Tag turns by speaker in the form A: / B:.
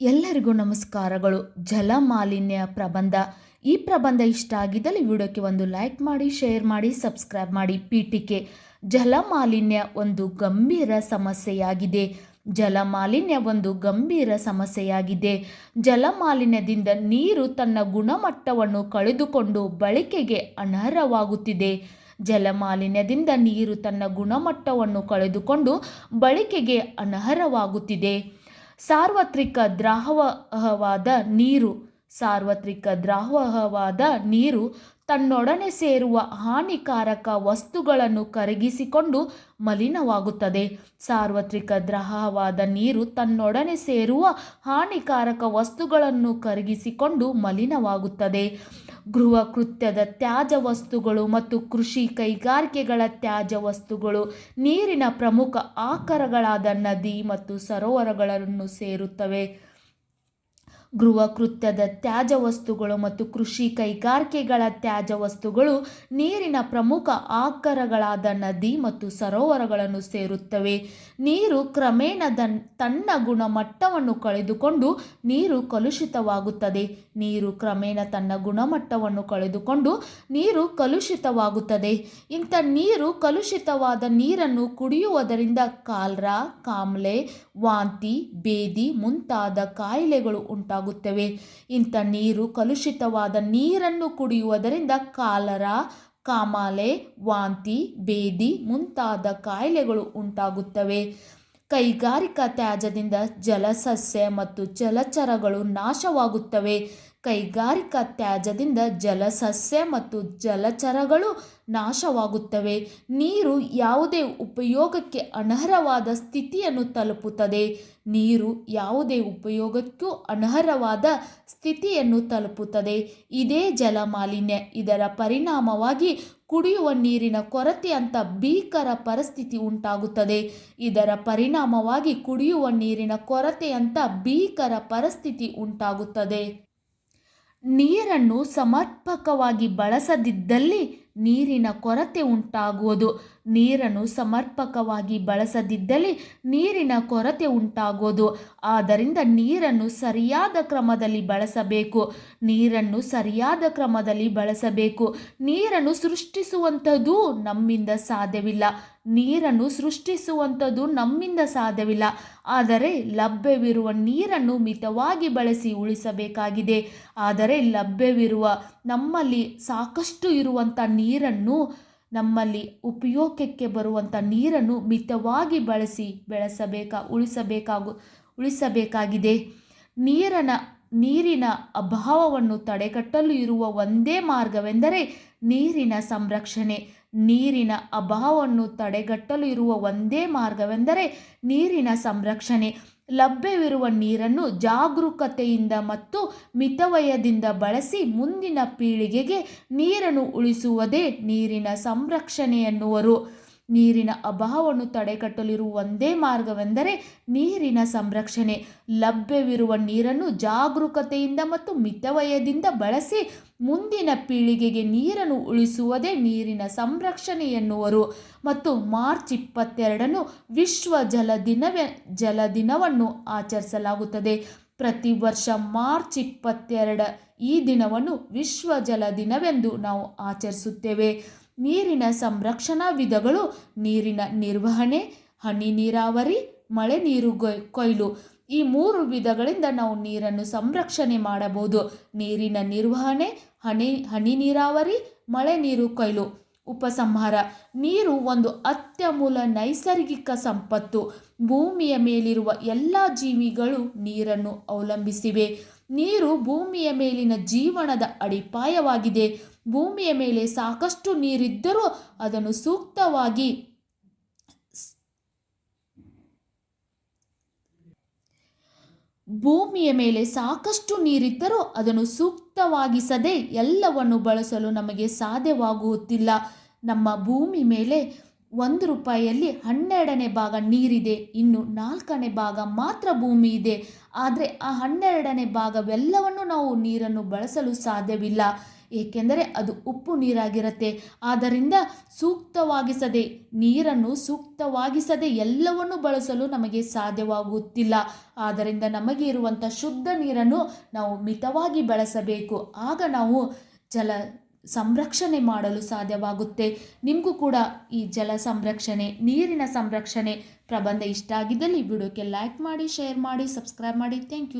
A: ಎಲ್ಲರಿಗೂ ನಮಸ್ಕಾರಗಳು. ಜಲ ಮಾಲಿನ್ಯ ಪ್ರಬಂಧ. ಈ ಪ್ರಬಂಧ ಇಷ್ಟ ಆಗಿದ್ದಲ್ಲಿ ವಿಡಿಯೋಕ್ಕೆ ಒಂದು ಲೈಕ್ ಮಾಡಿ, ಶೇರ್ ಮಾಡಿ, ಸಬ್ಸ್ಕ್ರೈಬ್ ಮಾಡಿ. ಪೀಠಿಕೆ. ಜಲ ಮಾಲಿನ್ಯ ಒಂದು ಗಂಭೀರ ಸಮಸ್ಯೆಯಾಗಿದೆ. ಜಲ ಮಾಲಿನ್ಯ ಒಂದು ಗಂಭೀರ ಸಮಸ್ಯೆಯಾಗಿದೆ. ಜಲ ಮಾಲಿನ್ಯದಿಂದ ನೀರು ತನ್ನ ಗುಣಮಟ್ಟವನ್ನು ಕಳೆದುಕೊಂಡು ಬಳಕೆಗೆ ಅನರ್ಹವಾಗುತ್ತಿದೆ. ಜಲ ಮಾಲಿನ್ಯದಿಂದ ನೀರು ತನ್ನ ಗುಣಮಟ್ಟವನ್ನು ಕಳೆದುಕೊಂಡು ಬಳಕೆಗೆ ಅನರ್ಹವಾಗುತ್ತಿದೆ. ಸಾರ್ವತ್ರಿಕ ದ್ರಾವಹವಾದ ನೀರು, ಸಾರ್ವತ್ರಿಕ ದ್ರಾವಹವಾದ ನೀರು ತನ್ನೊಡನೆ ಸೇರುವ ಹಾನಿಕಾರಕ ವಸ್ತುಗಳನ್ನು ಕರಗಿಸಿಕೊಂಡು ಮಲಿನವಾಗುತ್ತದೆ. ಸಾರ್ವತ್ರಿಕ ದ್ರಾಹವಾದ ನೀರು ತನ್ನೊಡನೆ ಸೇರುವ ಹಾನಿಕಾರಕ ವಸ್ತುಗಳನ್ನು ಕರಗಿಸಿಕೊಂಡು ಮಲಿನವಾಗುತ್ತದೆ. ಗೃಹ ಕೃತ್ಯದ ತ್ಯಾಜ್ಯ ವಸ್ತುಗಳು ಮತ್ತು ಕೃಷಿ ಕೈಗಾರಿಕೆಗಳ ತ್ಯಾಜ್ಯ ವಸ್ತುಗಳು ನೀರಿನ ಪ್ರಮುಖ ಆಕರಗಳಾದ ನದಿ ಮತ್ತು ಸರೋವರಗಳನ್ನು ಸೇರುತ್ತವೆ. ಗೃಹ ಕೃತ್ಯದ ತ್ಯಾಜ್ಯ ವಸ್ತುಗಳು ಮತ್ತು ಕೃಷಿ ಕೈಗಾರಿಕೆಗಳ ತ್ಯಾಜ್ಯ ವಸ್ತುಗಳು ನೀರಿನ ಪ್ರಮುಖ ಆಕರಗಳಾದ ನದಿ ಮತ್ತು ಸರೋವರಗಳನ್ನು ಸೇರುತ್ತವೆ. ನೀರು ಕ್ರಮೇಣ ತನ್ನ ಗುಣಮಟ್ಟವನ್ನು ಕಳೆದುಕೊಂಡು ನೀರು ಕಲುಷಿತವಾಗುತ್ತದೆ. ನೀರು ಕ್ರಮೇಣ ತನ್ನ ಗುಣಮಟ್ಟವನ್ನು ಕಳೆದುಕೊಂಡು ನೀರು ಕಲುಷಿತವಾಗುತ್ತದೆ. ಇಂಥ ನೀರು ಕಲುಷಿತವಾದ ನೀರನ್ನು ಕುಡಿಯುವುದರಿಂದ ಕಾಲ್ರಾ, ಕಾಮ್ಲೆ, ವಾಂತಿ, ಬೇದಿ ಮುಂತಾದ ಕಾಯಿಲೆಗಳು ಉಂಟಾಗುತ್ತವೆ. ಇಂಥ ನೀರು ಕಲುಷಿತವಾದ ನೀರನ್ನು ಕುಡಿಯುವುದರಿಂದ ಕಾಲರ, ಕಾಮಾಲೆ, ವಾಂತಿ, ಬೇದಿ ಮುಂತಾದ ಕಾಯಿಲೆಗಳು ಉಂಟಾಗುತ್ತವೆ. ಕೈಗಾರಿಕಾ ತ್ಯಾಜ್ಯದಿಂದ ಜಲಸಸ್ಯ ಮತ್ತು ಜಲಚರಗಳು ನಾಶವಾಗುತ್ತವೆ. ಕೈಗಾರಿಕಾ ತ್ಯಾಜ್ಯದಿಂದ ಜಲಸಸ್ಯ ಮತ್ತು ಜಲಚರಗಳು ನಾಶವಾಗುತ್ತವೆ. ನೀರು ಯಾವುದೇ ಉಪಯೋಗಕ್ಕೆ ಅನರ್ಹವಾದ ಸ್ಥಿತಿಯನ್ನು ತಲುಪುತ್ತದೆ. ನೀರು ಯಾವುದೇ ಉಪಯೋಗಕ್ಕೂ ಅನರ್ಹವಾದ ಸ್ಥಿತಿಯನ್ನು ತಲುಪುತ್ತದೆ. ಇದೇ ಜಲಮಾಲಿನ್ಯ. ಇದರ ಪರಿಣಾಮವಾಗಿ ಕುಡಿಯುವ ನೀರಿನ ಕೊರತೆಯಂಥ ಭೀಕರ ಪರಿಸ್ಥಿತಿ ಉಂಟಾಗುತ್ತದೆ. ಇದರ ಪರಿಣಾಮವಾಗಿ ಕುಡಿಯುವ ನೀರಿನ ಕೊರತೆಯಂಥ ಭೀಕರ ಪರಿಸ್ಥಿತಿ ಉಂಟಾಗುತ್ತದೆ. ನೀರನ್ನು ಸಮರ್ಪಕವಾಗಿ ಬಳಸದಿದ್ದಲ್ಲಿ ನೀರಿನ ಕೊರತೆ ಉಂಟಾಗುವುದು. ನೀರನ್ನು ಸಮರ್ಪಕವಾಗಿ ಬಳಸದಿದ್ದಲ್ಲಿ ನೀರಿನ ಕೊರತೆ ಉಂಟಾಗುವುದು. ಆದ್ದರಿಂದ ನೀರನ್ನು ಸರಿಯಾದ ಕ್ರಮದಲ್ಲಿ ಬಳಸಬೇಕು. ನೀರನ್ನು ಸರಿಯಾದ ಕ್ರಮದಲ್ಲಿ ಬಳಸಬೇಕು. ನೀರನ್ನು ಸೃಷ್ಟಿಸುವಂಥದ್ದು ನಮ್ಮಿಂದ ಸಾಧ್ಯವಿಲ್ಲ. ನೀರನ್ನು ಸೃಷ್ಟಿಸುವಂಥದ್ದು ನಮ್ಮಿಂದ ಸಾಧ್ಯವಿಲ್ಲ. ಆದರೆ ಲಭ್ಯವಿರುವ ನೀರನ್ನು ಮಿತವಾಗಿ ಬಳಸಿ ಉಳಿಸಬೇಕಾಗಿದೆ. ಆದರೆ ಲಭ್ಯವಿರುವ ನಮ್ಮಲ್ಲಿ ಸಾಕಷ್ಟು ಇರುವಂಥ ನೀರನ್ನು ನಮ್ಮಲ್ಲಿ ಉಪಯೋಗಕ್ಕೆ ಬರುವಂಥ ನೀರನ್ನು ಮಿತವಾಗಿ ಬಳಸಿ ಬೆಳೆಸಬೇಕಾ, ಉಳಿಸಬೇಕಾಗು, ಉಳಿಸಬೇಕಾಗಿದೆ. ನೀರನ, ನೀರಿನ ಅಭಾವವನ್ನು ತಡೆಗಟ್ಟಲು ಇರುವ ಒಂದೇ ಮಾರ್ಗವೆಂದರೆ ನೀರಿನ ಸಂರಕ್ಷಣೆ. ನೀರಿನ ಅಭಾವವನ್ನು ತಡೆಗಟ್ಟಲು ಇರುವ ಒಂದೇ ಮಾರ್ಗವೆಂದರೆ ನೀರಿನ ಸಂರಕ್ಷಣೆ. ಲಭ್ಯವಿರುವ ನೀರನ್ನು ಜಾಗರೂಕತೆಯಿಂದ ಮತ್ತು ಮಿತವಯದಿಂದ ಬಳಸಿ ಮುಂದಿನ ಪೀಳಿಗೆಗೆ ನೀರನ್ನು ಉಳಿಸುವುದೇ ನೀರಿನ ಸಂರಕ್ಷಣೆ ಎನ್ನುವರು. ನೀರಿನ ಅಭಾವವನ್ನು ತಡೆಗಟ್ಟಲಿರುವ ಒಂದೇ ಮಾರ್ಗವೆಂದರೆ ನೀರಿನ ಸಂರಕ್ಷಣೆ. ಲಭ್ಯವಿರುವ ನೀರನ್ನು ಜಾಗರೂಕತೆಯಿಂದ ಮತ್ತು ಮಿತವಯದಿಂದ ಬಳಸಿ ಮುಂದಿನ ಪೀಳಿಗೆಗೆ ನೀರನ್ನು ಉಳಿಸುವುದೇ ನೀರಿನ ಸಂರಕ್ಷಣೆ ಎನ್ನುವರು. ಮತ್ತು ಮಾರ್ಚ್ ಇಪ್ಪತ್ತೆರಡನ್ನು ವಿಶ್ವ ಜಲ ದಿನವೇ, ಜಲ ದಿನವನ್ನು ಆಚರಿಸಲಾಗುತ್ತದೆ. ಪ್ರತಿ ವರ್ಷ ಮಾರ್ಚ್ ಇಪ್ಪತ್ತೆರಡ ಈ ದಿನವನ್ನು ವಿಶ್ವ ಜಲ ದಿನವೆಂದು ನಾವು ಆಚರಿಸುತ್ತೇವೆ. ನೀರಿನ ಸಂರಕ್ಷಣಾ ವಿಧಗಳು ನೀರಿನ ನಿರ್ವಹಣೆ, ಹನಿ ನೀರಾವರಿ, ಮಳೆ ನೀರು ಕೊಯ್ಲು. ಈ ಮೂರು ವಿಧಗಳಿಂದ ನಾವು ನೀರನ್ನು ಸಂರಕ್ಷಣೆ ಮಾಡಬಹುದು. ನೀರಿನ ನಿರ್ವಹಣೆ, ಹನಿ ಹನಿ ನೀರಾವರಿ, ಮಳೆ ನೀರು ಕೊಯ್ಲು. ಉಪಸಂಹಾರ. ನೀರು ಒಂದು ಅತ್ಯಮೂಲ ನೈಸರ್ಗಿಕ ಸಂಪತ್ತು. ಭೂಮಿಯ ಮೇಲಿರುವ ಎಲ್ಲ ಜೀವಿಗಳು ನೀರನ್ನು ಅವಲಂಬಿಸಿವೆ. ನೀರು ಭೂಮಿಯ ಮೇಲಿನ ಜೀವನದ ಅಡಿಪಾಯವಾಗಿದೆ. ಭೂಮಿಯ ಮೇಲೆ ಸಾಕಷ್ಟು ನೀರಿದ್ದರೂ ಅದನ್ನು ಸೂಕ್ತವಾಗಿ ಭೂಮಿಯ ಮೇಲೆ ಸಾಕಷ್ಟು ನೀರಿದ್ದರೂ ಅದನ್ನು ಸೂಕ್ತವಾಗಿಸದೆ ಎಲ್ಲವನ್ನು ಬಳಸಲು ನಮಗೆ ಸಾಧ್ಯವಾಗುತ್ತಿಲ್ಲ. ನಮ್ಮ ಭೂಮಿ ಮೇಲೆ ಒಂದು ರೂಪಾಯಿಯಲ್ಲಿ ಹನ್ನೆರಡನೇ ಭಾಗ ನೀರಿದೆ, ಇನ್ನು ನಾಲ್ಕನೇ ಭಾಗ ಮಾತ್ರ ಭೂಮಿ ಇದೆ. ಆದರೆ ಆ ಹನ್ನೆರಡನೇ ಭಾಗವೆಲ್ಲವನ್ನು ನಾವು ನೀರನ್ನು ಬಳಸಲು ಸಾಧ್ಯವಿಲ್ಲ. ಏಕೆಂದರೆ ಅದು ಉಪ್ಪು ನೀರಾಗಿರುತ್ತೆ. ಆದ್ದರಿಂದ ಸೂಕ್ತವಾಗಿಸದೆ, ನೀರನ್ನು ಸೂಕ್ತವಾಗಿಸದೆ ಎಲ್ಲವನ್ನು ಬಳಸಲು ನಮಗೆ ಸಾಧ್ಯವಾಗುತ್ತಿಲ್ಲ. ಆದ್ದರಿಂದ ನಮಗೆ ಇರುವಂಥ ಶುದ್ಧ ನೀರನ್ನು ನಾವು ಮಿತವಾಗಿ ಬಳಸಬೇಕು. ಆಗ ನಾವು ಜಲ ಸಂರಕ್ಷಣೆ ಮಾಡಲು ಸಾಧ್ಯವಾಗುತ್ತೆ. ನಿಮಗೂ ಕೂಡ ಈ ಜಲ ಸಂರಕ್ಷಣೆ, ನೀರಿನ ಸಂರಕ್ಷಣೆ ಪ್ರಬಂಧ ಇಷ್ಟ ಆಗಿದ್ದಲ್ಲಿ ವಿಡಿಯೋಕ್ಕೆ ಲೈಕ್ ಮಾಡಿ ಶೇರ್ ಮಾಡಿ ಸಬ್ಸ್ಕ್ರೈಬ್ ಮಾಡಿ. Thank you